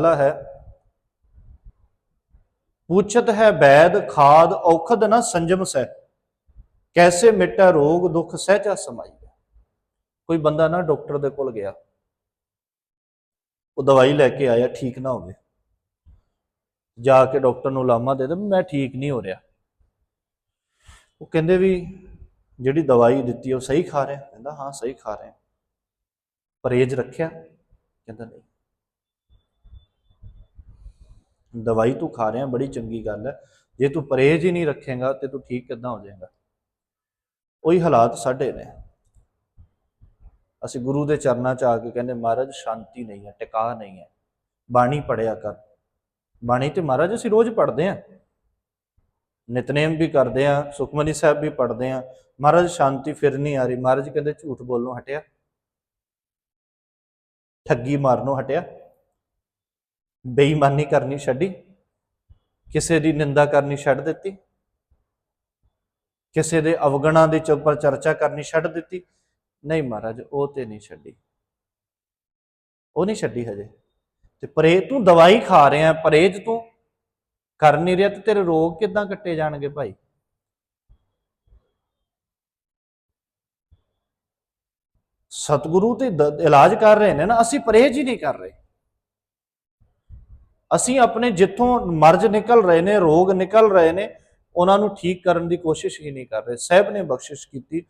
ਵਾਲਾ ਹੈ। ਪੁੱਛਤ ਹੈ ਵੈਦ ਖਾਦ, ਔਖਦ ਨਾ ਸੰਜਮ ਸਹਿ। ਕੈਸੇ ਮਿਟੈ ਰੋਗ, ਦੁਖ ਸਹਿਜਾ ਸਮਾਈ। ਕੋਈ ਬੰਦਾ ਨਾ ਡਾਕਟਰ ਦੇ ਕੋਲ ਗਿਆ। ਉਹ ਦਵਾਈ ਲੈ ਕੇ ਆਇਆ, ਠੀਕ ਨਾ ਹੋਵੇ। ਜਾ ਕੇ ਡਾਕਟਰ ਨੂੰ ਲਾਮਾ ਦੇ ਦੇ, ਮੈਂ ਠੀਕ ਨਹੀਂ ਹੋ ਰਿਹਾ। ਉਹ ਕਹਿੰਦੇ ਵੀ ਜਿਹੜੀ ਦਵਾਈ ਦਿੱਤੀ, ਉਹ ਸਹੀ ਖਾ ਰਿਹਾ। ਕਹਿੰਦਾ, ਹਾਂ, ਸਹੀ ਖਾ ਰਿਹਾ। ਪਰਹੇਜ਼ ਰੱਖਿਆ। ਕਹਿੰਦਾ, ਨਹੀਂ। ਦਵਾਈ ਤੂੰ ਖਾ ਰਿਹਾ, ਬੜੀ ਚੰਗੀ ਗੱਲ ਹੈ। ਜੇ ਤੂੰ ਪਰਹੇਜ਼ ਹੀ ਨਹੀਂ ਰੱਖੇਗਾ ਤੇ ਤੂੰ ਠੀਕ ਕਿੱਦਾਂ ਹੋ ਜਾਏਗਾ? ਉਹੀ ਹਾਲਾਤ ਸਾਡੇ ਨੇ। ਅਸੀਂ ਗੁਰੂ ਦੇ ਚਰਨਾਂ 'ਚ ਆ ਕੇ ਕਹਿੰਦੇ, ਮਹਾਰਾਜ, ਸ਼ਾਂਤੀ ਨਹੀਂ ਹੈ, ਟਿਕਾ ਨਹੀਂ ਹੈ। ਬਾਣੀ ਪੜਿਆ ਕਰ। ਬਾਣੀ ਤੇ ਮਹਾਰਾਜ, ਅਸੀਂ ਰੋਜ਼ ਪੜ੍ਹਦੇ ਆਂ ਨਿਤਨੇਮ ਵੀ ਕਰਦੇ ਆਂ ਸੁਖਮਨੀ ਸਾਹਿਬ ਵੀ ਪੜ੍ਹਦੇ ਆਂ ਮਹਾਰਾਜ, ਸ਼ਾਂਤੀ ਫਿਰ ਨਹੀਂ ਆ ਰਹੀ। ਮਹਾਰਾਜ ਕਹਿੰਦੇ, ਝੂਠ ਬੋਲਣੋਂ ਹਟਿਆ। ਠੱਗੀ ਮਾਰਨੋਂ ਹਟਿਆ। ਬੇਈਮਾਨੀ ਕਰਨੀ ਛੱਡੀ, ਕਿਸੇ ਦੀ ਨਿੰਦਾ ਕਰਨੀ ਛੱਡ ਦਿੱਤੀ, ਕਿਸੇ ਦੇ ਅਵਗਣਾ ਦੇ ਉੱਪਰ ਚਰਚਾ ਕਰਨੀ ਛੱਡ ਦਿੱਤੀ। ਨਹੀਂ ਮਹਾਰਾਜ, ਉਹ ਤੇ ਨਹੀਂ ਛੱਡੀ। ਉਹ ਨਹੀਂ ਛੱਡੀ ਹਜੇ। ਤੇ ਪਰੇ ਤੂੰ ਦਵਾਈ ਖਾ ਰਿਹਾ ਪਰਹੇਜ ਤੂੰ। ਕਰ ਨਹੀਂ ਰਿਹਾ ਤੇ ਤੇਰੇ ਰੋਗ ਕਿੱਦਾਂ ਕੱਟੇ ਜਾਣਗੇ ਭਾਈ? ਸਤਿਗੁਰੂ ਤੇ ਦ- ਇਲਾਜ ਕਰ ਰਹੇ ਨੇ ਨਾ, ਅਸੀਂ ਪਰਹੇਜ ਹੀ ਨਹੀਂ ਕਰ ਰਹੇ। ਅਸੀਂ ਆਪਣੇ ਜਿੱਥੋਂ ਮਰਜ਼ ਨਿਕਲ ਰਹੇ ਨੇ, ਰੋਗ ਨਿਕਲ ਰਹੇ ਨੇ, ਉਹਨਾਂ ਨੂੰ ਠੀਕ ਕਰਨ ਦੀ ਕੋਸ਼ਿਸ਼ ਹੀ ਨਹੀਂ ਕਰ ਰਹੇ। ਸਹਿਬ ਨੇ ਬਖਸ਼ਿਸ਼ ਕੀਤੀ।